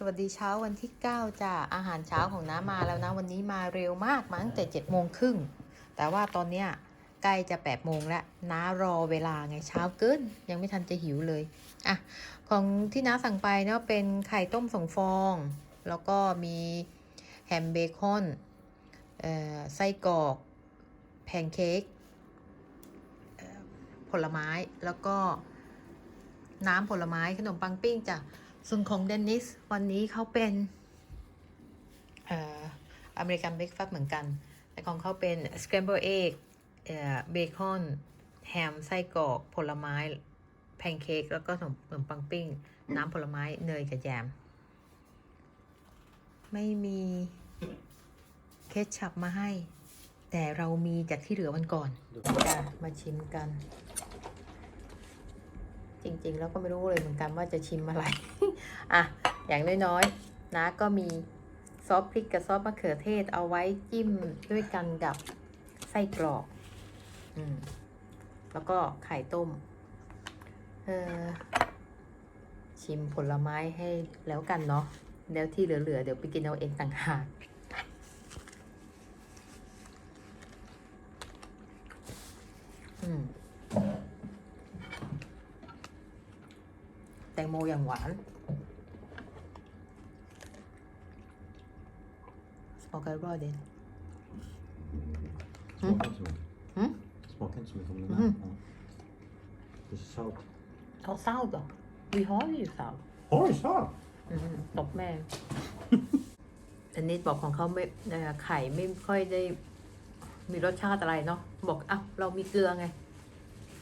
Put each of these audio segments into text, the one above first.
สวัสดีเช้าวันที่ 9จ้ะอาหารเช้าของน้ามาแล้วนะ วันนี้มาเร็วมากมาตั้งแต่7จ็ดโมงครึ่งแต่ว่าตอนเนี้ยใกล้จะ8ปดโมงแล้วน้ารอเวลาไงเช้าเกินยังไม่ทันจะหิวเลยอะของที่น้าสั่งไปเนาะเป็นไข่ต้มสองฟอง แล้วก็มีแฮมเบคอนเอ่อไส้กรอกแพนเค้กผลไม้แล้วก็น้ำผลไม้ขนมปังปิ้งจ้ะ ส่วนของเดนนิสวันนี้เขาเป็นเอ่ออเมริกันเบรกฟาสต์เหมือนกัน แต่ของเขาเป็น scramble egg เอ่อเบคอนแฮมไส้กรอกผลไม้ แพนเค้กแล้วก็ขนมขนมปังปิ้ง น้ำผลไม้เนยกับแยม ไม่มีเคชชัพมาให้ แต่เรามีจากที่เหลือวันก่อนจะมาชิมกัน จริงๆ แล้วก็ไม่รู้เลยเหมือนกันว่าจะชิมอะไร อะ อย่างน้อยๆ นะก็มีซอสพริกกับซอสมะเขือเทศเอาไว้จิ้มด้วยกันกับไส้กรอกอืมแล้วก็ไข่ต้ม เออชิมผลไม้ให้แล้วกันเนาะ แล้วที่เหลือๆ เดี๋ยวไปกินเอาเองต่างหากอืม แต งโมอย่างหวาน smakar det bra din? Smakar inte så mycket. Mm. Smakar inte så mycket om den Mhm. här. Ja. Det är salt. Ta salt då. Vi har ju salt. Oj, salt! อืมตบแม่ อันนี้บอกของเขาไม่เอ่อไข่ไม่ค่อยได้มีรสชาติอะไรเนาะ บอกอ้าวเรามีเกลือไงเก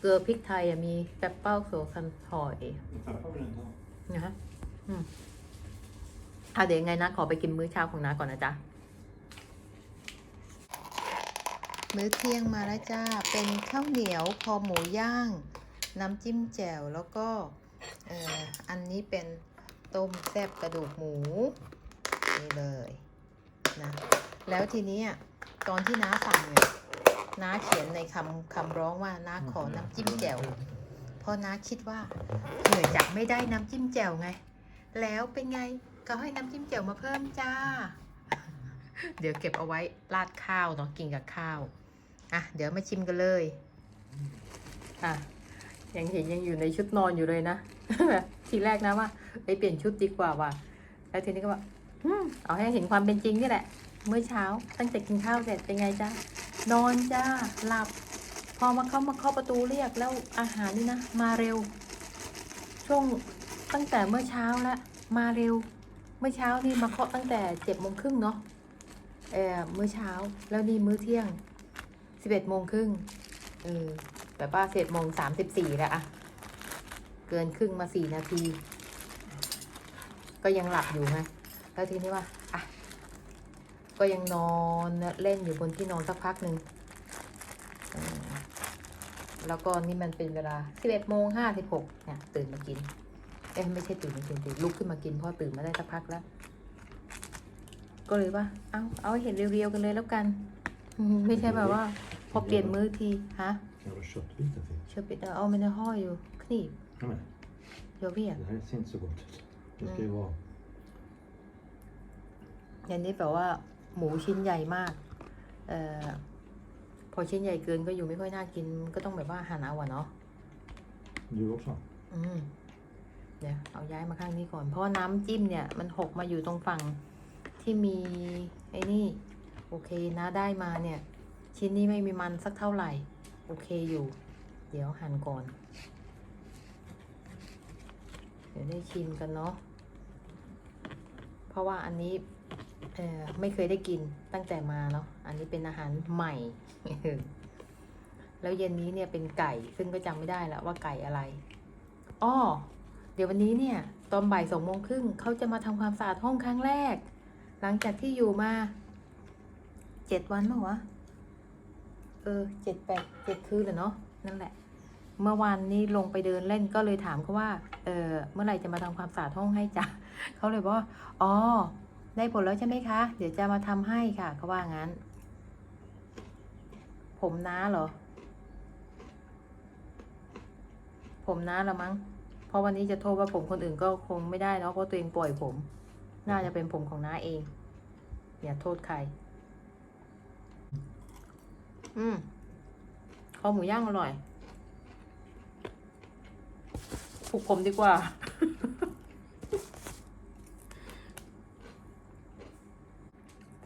ลือพริกไทยมีแปปเป้าโซคันทอยนะฮะอืมอะเดี๋ยวยังไงนะขอไปกินมื้อเช้าของน้าก่อนนะจ๊ะ มื้อเที่ยงมาแล้วจ้า เป็นข้าวเหนียวคอหมูย่าง น้ำจิ้มแจ่วแล้วก็เอ่ออันนี้เป็นต้มแซ่บกระดูกหมู นี่เลยนะ แล้วทีนี้ตอนที่น้าสั่งเนี่ย น้าเขียนในคำคำร้องว่าน้าขอน้ำจิ้มแจ่วเพราะน้าคิดว่าเผื่อจะไม่ได้น้ำจิ้มแจ่วไง แล้วเป็นไงเขาให้น้ำจิ้มแจ่วมาเพิ่มจ้า เดี๋ยวเก็บเอาไว้ราดข้าวเนาะกินกับข้าวอะเดี๋ยวมาชิมกันเลยอะยังเห็นยังอยู่ในชุดนอนอยู่เลยนะทีแรกนะว่าไปเปลี่ยนชุดดีกว่าว่ะแล้วทีนี้ก็ว่าอืมเอาให้เห็นความเป็นจริงนี่แหละ เมื่อเช้าตั้งแต่กินข้าวเสร็จเป็นไงจ้า นอนจ้าหลับ พอมาเข้ามาเคาประตูเรียกแล้วอาหารนี่นะ มาเร็ว ช่วงตั้งแต่เมื่อเช้าแล้วมาเร็ว เมื่อเช้านี่มาเคาะตั้งแต่เจ็ดโมงครึ่งเนาะเออมื้อเช้าแล้วนี่มื้อเที่ยงสิบเอ็ดโมงครึ่งเออแบบว่าเสร็จโมงสามสิบสี่แล้วอะเกินครึ่งมาสี่นาที ก็ยังหลับอยู่ไงแล้วทีนี้ว่า ก็ยังนอนเล่นอยู่บนที่นอนสักพักหนึ่งเออแล้วก็นี่มันเป็นเวลาสิบเอ็ดโมงห้าสิบหกเนี่ยตื่นมากิน เอ้ยไม่ใช่ตื่นมากินตื่นลุกขึ้นมากินเพราะตื่นมาได้สักพักแล้ว ก็เลยว่า เอาเอาให้เห็นเรียวๆกันเลยแล้วกันอืมไม่ใช่แบบว่า พอเปลี่ยนมื้อที ฮะ Jävla köttbitar till. เชอปิดเอา men jag har ju kniv Kom igen. jag vet Det här ser inte så gott ut. Det ska ju vara... อย่างนี้แบบว่า หมูชิ้นใหญ่มาก เอ่อ พอชิ้นใหญ่เกินก็อยู่ไม่ค่อยน่ากิน ก็ต้องแบบว่าหั่นเอาอะเนาะ Du också? อืม เดี๋ยวเอาย้ายมาข้างนี้ก่อน เพราะว่าน้ำจิ้มเนี่ย มันหกมาอยู่ตรงฝั่งที่มีไอ้นี่ โอเคนะได้มาเนี่ย ชิ้นนี้ไม่มีมันสักเท่าไหร่ โอเคอยู่ เดี๋ยวหั่นก่อน เดี๋ยวได้ชิมกันเนาะ เพราะว่าอันนี้ เออไม่เคยได้กินตั้งแต่มาเนาะอันนี้เป็นอาหารใหม่ แล้วเย็นนี้เนี่ยเป็นไก่ ซึ่งก็จำไม่ได้แล้วว่าไก่อะไรอ้อเดี๋ยววันนี้เนี่ย ตอนบ่ายสองโมงครึ่งเขาจะมาทำความสะอาดห้องครั้งแรก หลังจากที่อยู่มาเจ็ดวันเมื่อวะเออเจ็ดแปดเจ็ดคืนเหรอเนาะนั่นแหละ เมื่อวานนี้ลงไปเดินเล่นก็เลยถามเขาว่า เออเมื่อไหร่จะมาทำความสะอาดห้องให้จ้ะเขาเลยบอกว่าอ๋อ ได้ผลแล้วใช่ไหมคะ เดี๋ยวจะมาทำให้ค่ะเขาว่างั้น ผมน้าเหรอ ผมน้าละมั้ง เพราะวันนี้จะโทษว่าผมคนอื่นก็คงไม่ได้เนาะเพราะตัวเองปล่อยผม น่าจะเป็นผมของน้าเอง อย่าโทษใคร อืมคอหมูย่างอร่อย ผูกผมดีกว่า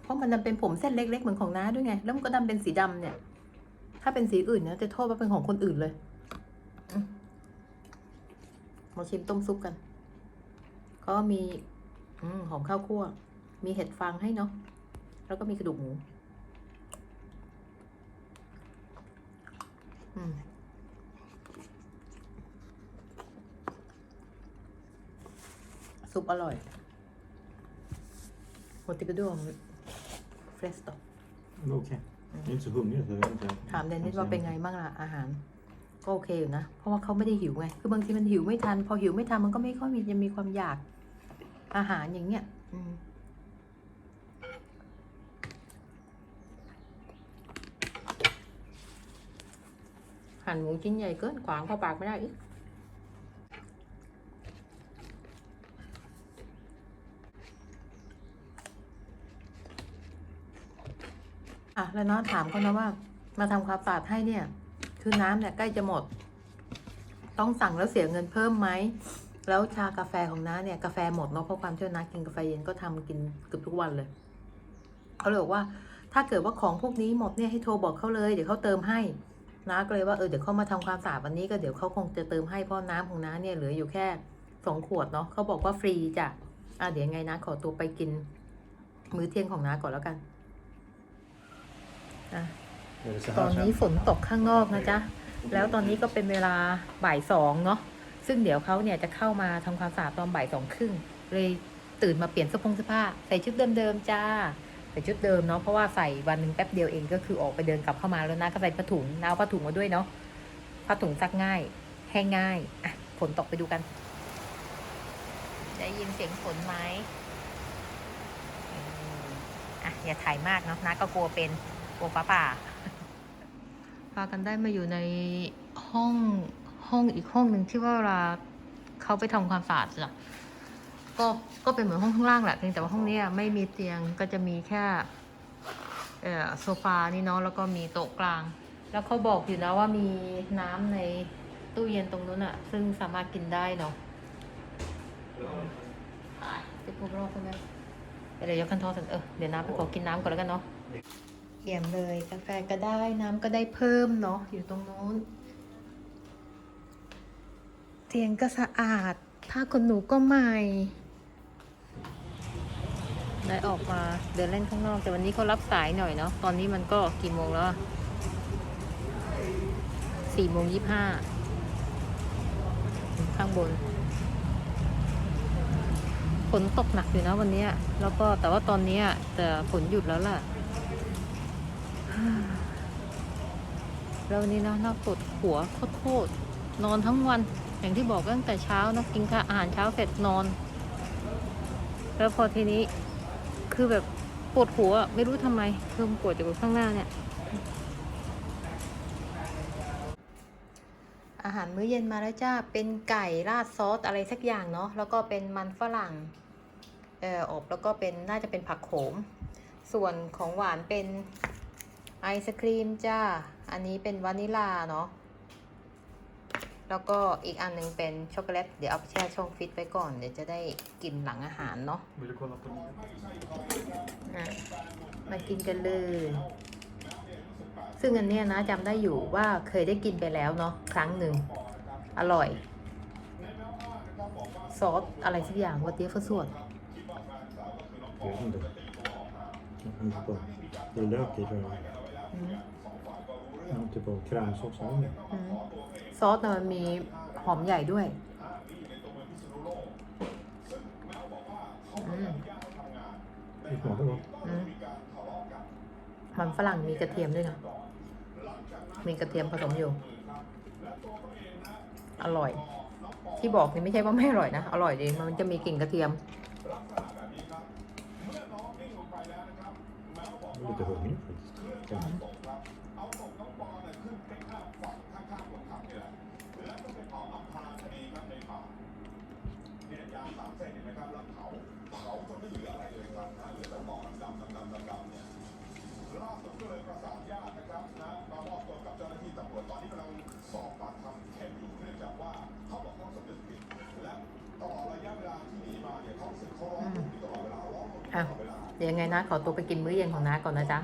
เพราะมัน ดันเป็นผมเส้นเล็กๆเหมือนของน้าด้วยไง แล้วมันก็ดันเป็นสีดำเนี่ย ถ้าเป็นสีอื่นเนี่ยจะโทษว่าเป็นของคนอื่นเลยมาชิมต้มซุปกัน ก็มีอืมหอมข้าวคั่ว มีเห็ดฟางให้เนาะ แล้วก็มีกระดูกหมูอืมซุปอร่อยโมติ กระดวงเฟรสโต Men okej. Jag är inte så hungrig så jag vet inte. ถามเดนนิสว่าเป็นไงบ้างล่ะอาหาร ก็โอเคอยู่นะ เพราะว่าเขาไม่ได้หิวไง คือบางทีมันหิวไม่ทัน พอหิวไม่ทันมันก็ไม่ค่อยมีจะมีความอยาก อาหารอย่างเงี้ยอืมหั่นหมูชิ้นใหญ่เกินขวางเข้าปากไม่ได้อีก แล้วน้าถามเขานะว่า มาทำความสะอาดให้เนี่ย คือน้ำเนี่ยใกล้จะหมด ต้องสั่งแล้วเสียเงินเพิ่มไหมแล้วชากาแฟของน้าเนี่ยกาแฟหมดเนาะเพราะความที่ว่าน้ากินกาแฟเย็นก็ทำกินเกือบทุกวันเลยเขาเลยบอกว่า ถ้าเกิดว่าของพวกนี้หมดเนี่ยให้โทรบอกเขาเลยเดี๋ยวเขาเติมให้น้าก็เลยว่าเออเดี๋ยวเขามาทำความสะอาดวันนี้ก็เดี๋ยวเขาคงจะเติมให้เพราะน้ำของน้าเนี่ยเหลืออยู่แค่สองขวดเนาะเขาบอกว่าฟรีจ้ะอะเดี๋ยวยังไงนะขอตัวไปกิน มื้อเที่ยงของน้าก่อนแล้วกัน อะ Är det så ตอน här นี้ sen? ฝนตกข้างนอกนะจ๊ะ แล้วตอนนี้ก็เป็นเวลาบ่ายสองเนาะ ซึ่งเดี๋ยวเขาเนี่ยจะเข้ามาทำความสะอาดตอนบ่ายสองครึ่ง เลยตื่นมาเปลี่ยนเสื้อผงเสื้อผ้าใส่ชุดเดิมๆจ้า ใส่ชุดเดิมเนาะ เพราะว่าใส่วันหนึ่งแป๊บเดียวเองก็คือออกไปเดินกลับเข้ามาแล้วนะ ก็ใส่ผ้าถุงนาวผ้าถุงมาด้วยเนาะ ผ้าถุงซักง่าย แห้งง่าย อะ ฝนตกไปดูกัน ได้ยินเสียงฝนไหมอืมอะ อย่าถ่ายมากเนาะนะก็กลัวเป็น กลัวฟ้าผ่าพากันได้มาอยู่ในห้องห้องอีกห้องหนึ่งที่ว่าเวลาเขาไปทำความสะอาดจ้ะก็ก็เป็นเหมือนห้องข้างล่างแหละเพียงแต่ว่าห้องเนี้ยไม่มีเตียงก็จะมีแค่เอ่อโซฟานี่เนาะแล้วก็มีโต๊ะกลาง แล้วเขาบอกอยู่นะว่ามีน้ำในตู้เย็นตรงนู้นอะซึ่งสามารถกินได้เนาะจะพูดรอบใช่ไหมเดี๋ยวยกคันทอสันเออเดี๋ยวน้ำไปขอกินน้ำก่อนแล้วกันเนาะ เยี่ยมเลย กาแฟก็ได้น้ำก็ได้เพิ่มเนาะอยู่ตรงนู้น เตียงก็สะอาด ผ้าขนหนูก็ใหม่ได้ออกมาเดินเล่นข้างนอก แต่วันนี้เขารับสายหน่อยเนาะตอนนี้มันก็กี่โมงแล้วสี่โมงยี่ห้าข้างบนฝนตกหนักอยู่นะวันนี้แล้วก็แต่ว่าตอนนี้แต่ฝนหยุดแล้วล่ะ แล้ววันนี้นะน่าปวดหัวโคตรนอนทั้งวัน อย่างที่บอกตั้งแต่เช้านะกินข้าวอาหารเช้าเสร็จนอน แล้วพอทีนี้คือแบบปวดหัวไม่รู้ทำไมคือมันปวดจากข้างหน้าเนี่ย อาหารมื้อเย็นมาแล้วจ้าเป็นไก่ราดซอสอะไรสักอย่างเนาะแล้วก็เป็นมันฝรั่งเอ่ออบแล้วก็เป็นน่าจะเป็นผักโขม ส่วนของหวานเป็นไอศครีมจ้า อันนี้เป็นวานิลาเนาะ แล้วก็อีกอันหนึ่งเป็นช็อกโกแลต เดี๋ยวเอาไปแช่ช่องฟิตไว้ก่อน เดี๋ยวจะได้กินหลังอาหารเนาะ Vill du kolla på den? อะมากินกันเลย ซึ่งอันเนี้ยนะจำได้อยู่ว่าเคยได้กินไปแล้วเนาะครั้งหนึ่ง อร่อย ซอสอะไรสักอย่างว่าเตี้ยฟส่วน Jag vet inte. Jag kommer inte på. Det är lök i tror jag. อืม Ja, typ av krämsås. har de det? อืมซอสน่ะมันมีหอมใหญ่ด้วยอืม Det smakar gott. อืมมันฝรั่งมีกระเทียมด้วยนะ มีกระเทียมผสมอยู่ อร่อย ที่บอกนี่ไม่ใช่ว่าไม่อร่อยนะ อร่อยดี มันจะมีกลิ่นกระเทียม Jag är lite hungrig faktiskt. Kanske. อ อะ เดี๋ยวยังไงนะขอตัวไปกินมื้อเย็นของน้าก่อนนะจ๊ะ